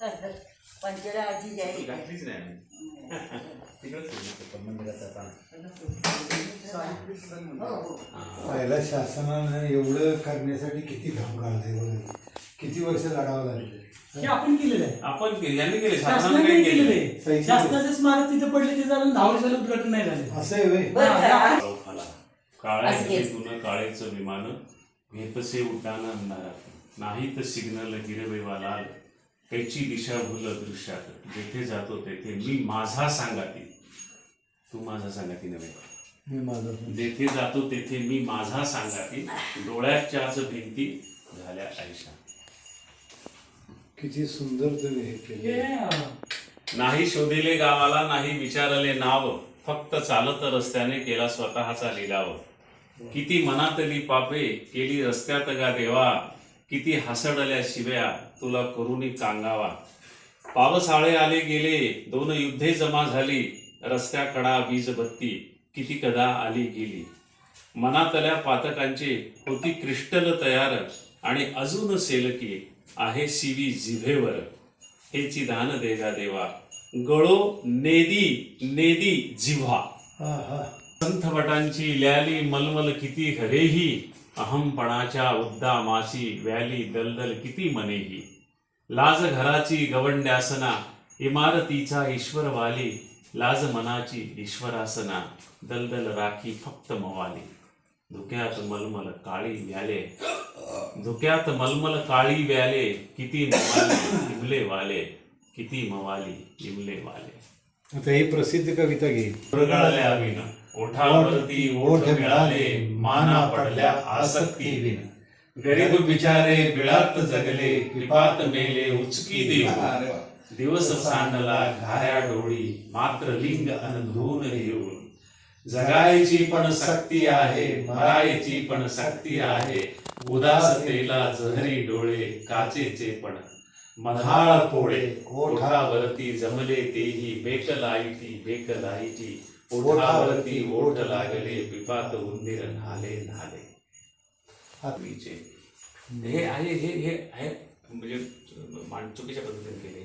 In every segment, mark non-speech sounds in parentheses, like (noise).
पंचला आजी जाईल घातलीच नाही. (laughs) हो हो. हा. पहिल्या शासनानं एवढं करण्यासाठी किती घाम काढलाय बघा किती वर्ष लढावं लागले? हे आपण केलेलं आहे. आपण यांनी केले शासनाने केलेलं केले आहे. शासनाचे स्मारक तिथे पडले ते झालं दहा वर्षाला उद्घाटन नाही झाले. असं आहे होय. बरं हा, का? काळोखाला. काळ्या असं आहे. तुन काळेचं विमान घेतसे उड्डाण अंधारात नाही तर सिग्नल हिरवेवा लाल. कैची दिशा भूल दृश्यात जेथे जातो तेथे मी माझा सांगाती. तू माझा सांगाती नव्हे. मी माझं जेथे जातो तेथे मी माझा सांगाती. डोळ्याच्याच भिंती झाल्या आयशा किती सुंदर तुम्ही हे हे केले नाही शोधिले गावाला नाही विचारले नाव. फक्त चालत रस्त्याने केला स्वतःचा लिलाव. किती मनातली पापे केली रस्त्यात गा देवा. किती हसडल्या शिव्या. तुला करुणी कांगावा. पावसाळे आले गेले दोन युद्धे जमा झाली रस्त्याकडा वीज बत्ती किती कदा आली गेली. मनातल्या पातकांची होती क्रिस्टल तयार आणि अजून सेलकी आहे शिवी जिभेवर. हेची दान देगा देवा. गळो नेदी नेदी जिव्हा. संथ भटांची ल्याली मलमल किती घरेही अहमपणाच्या उद्दामाची व्याली दलदल किती मनेही. लाज घराची गवंड्यासना इमारतीचा ईश्वर वाली लाज मनाची ईश्वरासना दलदल राखी फक्त मवाली. धुक्यात मलमल काळी व्याले. धुक्यात मलमल काळी व्याले किती मवाली इमले वाले. किती मवाली इमले वाले. आता ही प्रसिद्ध कविता घे. मृगाळल्या विना ओठावरती ओठ मिळाले माना पडल्या आसक्ती विन गरीब बिचारे बिळात जगले पिपात मेले उचकी देऊ दिवस सांडला घाया डोळी मात्र लिंग अनधून येऊळ जगायची पण सक्ती आहे मरायची पण सक्ती आहे. उदासतेला जहरी डोळे काचेचे पण. मधाळ पोळे ओठावरती जमले तेही बेकलाईटी बेकलाईटी. ओठावरती ओठ लागले पिपात उंदीर न्हाले न्हाले. हे आहे हे हे आहे म्हणजे मांडचुकीच्या पद्धतीने केले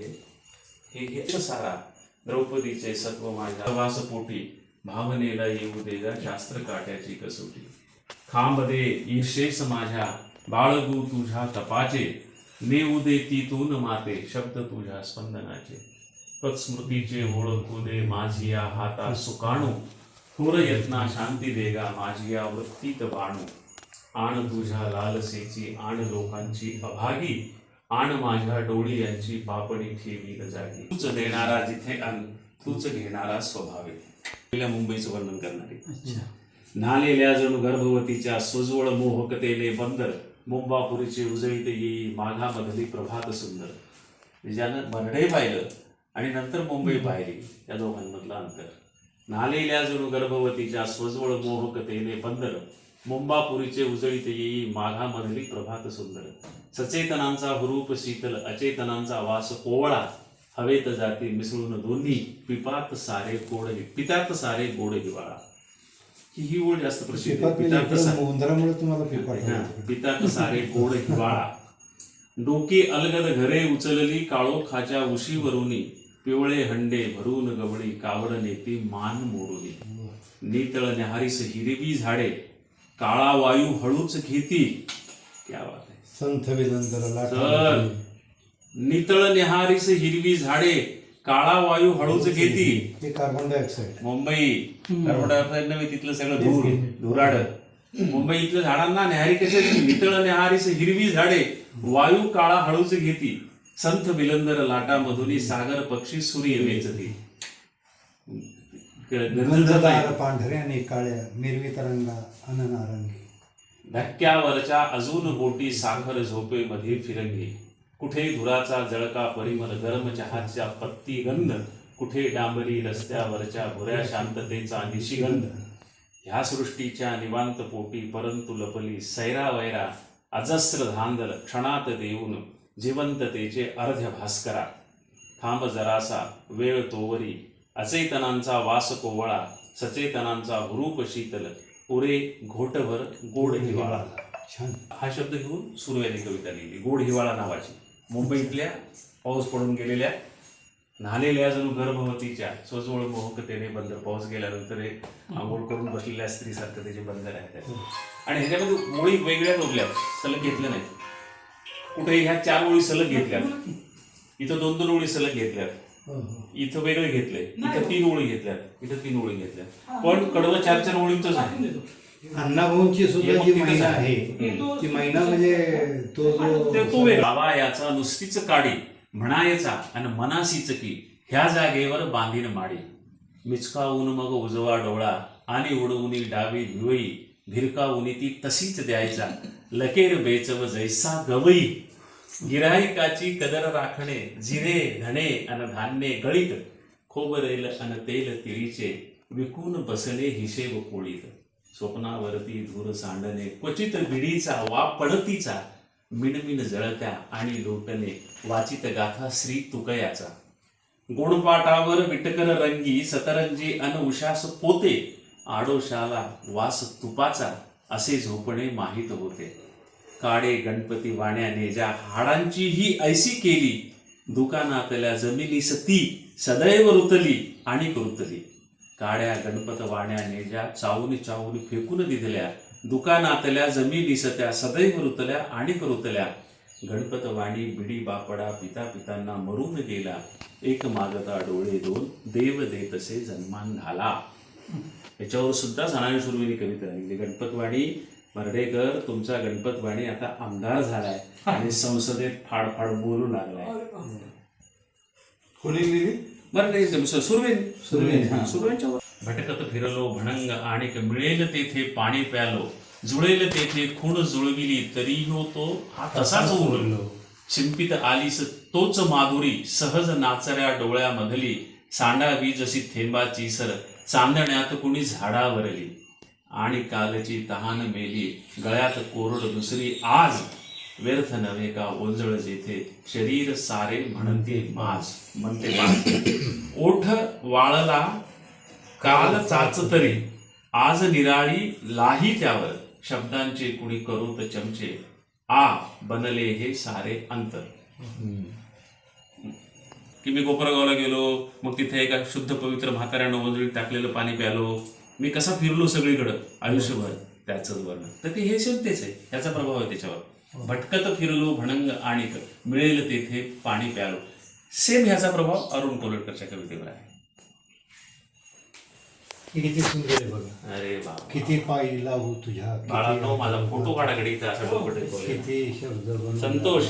हे. हे सारा द्रौपदीचे सत्व माझ्या वासपोटी. भावनेला येऊ दे शास्त्र काट्याची कसोटी. खांब दे ईर्षेस माझ्या. बाळगू तुझ्या तपाचे. नेऊ दे तीतून माते शब्द तुझ्या स्पंदनाचे. पत्स्मृतीचे ओळखू दे माझी या हाता सुकाणू थोर यत्ना शांती देगा माझी या वृत्तीत बाणू. आण तुझ्या लालसेची आण लोकांची अभागी आण माझ्या डोळी यांची पापणी ठेवी जागी. तूच देणारा जिथे अन तूच घेणारा स्वभावे पहिल्या मुंबईचं वर्णन करणारी नालेल्या जणू गर्भवतीच्या सोजवळ मोहकतेने बंदर मुंबापुरीचे उजळीत येई माघामधली प्रभात सुंदर. ज्यानं बर्डे पाहिलं आणि नंतर मुंबई पाहिली या दोघांमधलं अंतर. नालेल्या जणू गर्भवतीच्या स्वजवळ मोहकतेने बंदर. मुंबापुरीचे उजळीत येई माघामधली प्रभात सुंदर. सचेतनांचा हुरूप शीतल अचेतनांचा वास कोवळा हवेत जाती मिसळून दोन्ही पिपात सारे गोड पितात सारे गोड हिवाळा. ही ही ओळ जास्त प्रसिद्ध पितात सारे गोड हिवाळा. डोके अलगद घरे उचलली काळो खाच्या उशीवरुनी. पिवळे हंडे भरून गवळी कावड नेती मान मोडुनी नितळ न्याहारीस हिरवी झाडे काळा वायू हळूच घेती क्या बात आहे तर लाटा नितळ न्याहारीस हिरवी झाडे काळा वायू हळूच घेती हे carbon dioxide Mumbai carbon dioxide नव्हे तिथलं सगळं धूर धुराड मुंबई इथल्या झाडांना न्याहारी कसे नितळ न्याहारीस हिरवी झाडे वायू काळा हळूच घेती संथ विलंदर लाटा मधुनी सागर पक्षी सूर्य वेचती गरजत नाही. गंधदार पांढऱ्या आणि काळ्या मिरवी तरंगा अननारंगी धक्क्यावरच्या अजून बोटी साखर झोपे मध्ये फिरंगी. कुठे धुराचा जळका परिमल गरम चहाच्या पत्ती गंध कुठे डांबरी रस्त्यावरच्या भुऱ्या शांततेचा निशिगंध. ह्या सृष्टीच्या निवांत पोटी परंतु लपली सैरा वैरा अजस्र धांदल क्षणात देऊन जिवंततेचे अर्ध्य भास्करा थांब जरासा वेळ तोवरी. अचेतनांचा वास कोवळा सचेतनांचा हुरूप शीतल. पुरे घोटभर गोड हिवाळा. छान. हा शब्द घेऊन सुरू यांनी कविता लिहिली. गोड हिवाळा नावाची. मुंबईतल्या पाऊस पडून गेलेल्या न्हालेल्या जणू गर्भवतीच्या सोजवळ मोहकतेने बंदर पाऊस गेल्यानंतर हे आंघोळ करून बसलेल्या स्त्रीसारखं त्याचे बंदर आहेत आणि ह्याच्यामध्ये मुळी वेगळ्याच उरल्या सलग घेतलं नाही. कुठे ह्या चार ओळी सलग घेतल्यात. इथं दोन दोन ओळी सलग घेतल्यात. इथं वेगळे घेतलंय इथं तीन ओळी घेतल्यात इथं तीन ओळी घेतल्यात. पण कडवं चार चार ओळींचंच आहे. अण्णाभाऊंची सुद्धा हे जी महिना आहे. ती महिना म्हणजे तो बाबा याचा नुसतीच काडी म्हणायचा आणि मनासीच की ह्या जागेवर बांधीन माडी. मिचकावून मग उजवा डोळा आणि उडवून डावी भिवई भिरकावून ती तशीच द्यायचा. लकेर बेचव जैसा गवई. गिराहिकाची कदर राखणे जिरे धणे अन धान्ये गळीत खोबरेल अन तेल तिळीचे विकून बसणे हिशेब कोळीत. स्वप्नावरती धूर सांडणे क्वचित बिडीचा वा पडतीचा मिणमिण जळत्या आणि लोटणे वाचित गाथा श्री तुकयाचा. गुणपाटावर विटकर रंगी सतरंजी अन उशास पोते आडोशाला वास तुपाचा असे झोपणे माहीत होते. काळे गणपती वाण्याने ज्या हाडांची ही ऐसी केली दुकानातल्या जमिनी सती सदैव रुतली आणि रुतली. काड्या गणपत वाण्याने ज्या चावून चावून फेकून दिधल्या दुकानातल्या जमिनी सत्या सदैव रुतल्या आणि रुतल्या. गणपत वाणी बिडी बापडा पिता पितांना मरून गेला एक मागता डोळे दोन देव देतसे जन्मान घाला. याच्यावर सुद्धा सनाई सुरवेनी कविता लिहिली. गणपतवाणी मर्डेकर तुमचा गणपतवाणी आता आमदार झालाय आणि संसदेत फाडफाड बोलू लागलाय. कोणी लिहिली? मर्डे सुरवेन. सुरवेन, हा. सुरवेनच्या वर. भटकत फिरलो भणंग आणि मिळेल तेथे पाणी प्यालो. जुळेल तेथे खूण जुळविली तरीही तो हा तसाच उरलो. शिंपित आलीस तोच माधुरी. सहज नाचऱ्या डोळ्यामधली. सांडावी जशी थेंबाची सर. चांदण्यात कुणी झाडावरली आणि कालची तहान मेली. गळ्यात कोरड दुसरी आज. व्यर्थ नव्हे का ओंजळ जेथे? शरीर सारे म्हणते मास म्हणते ओठ वाळला काल चाच तरी. आज निराळी लाही त्यावर. शब्दांचे कुणी करूत चमचे. आ बनले हे सारे अंतर. की मी कोपरगावला गेलो मग तिथे एका शुद्ध पवित्र म्हाताऱ्यानं ओंजळीत टाकलेलं पाणी प्यालो. मी कसा फिरलो सगळीकडं आयुष्यभर त्याच वर्णन. तर ते हे तेच आहे. त्याचा प्रभाव आहे त्याच्यावर. भटकत फिरलो भणंग आणि मिळेल तेथे पाणी प्यालो. सेम ह्याचा प्रभाव अरुण कोलटकरच्या कवितेवर आहे. ही किती सुंदर आहे बघा. अरे बाबा. किती पायी लावू तुझ्या बाळांनो माझा फोटो काढा कडे इथं असा डोकं टेकवलेला. किती शब्द संतोष.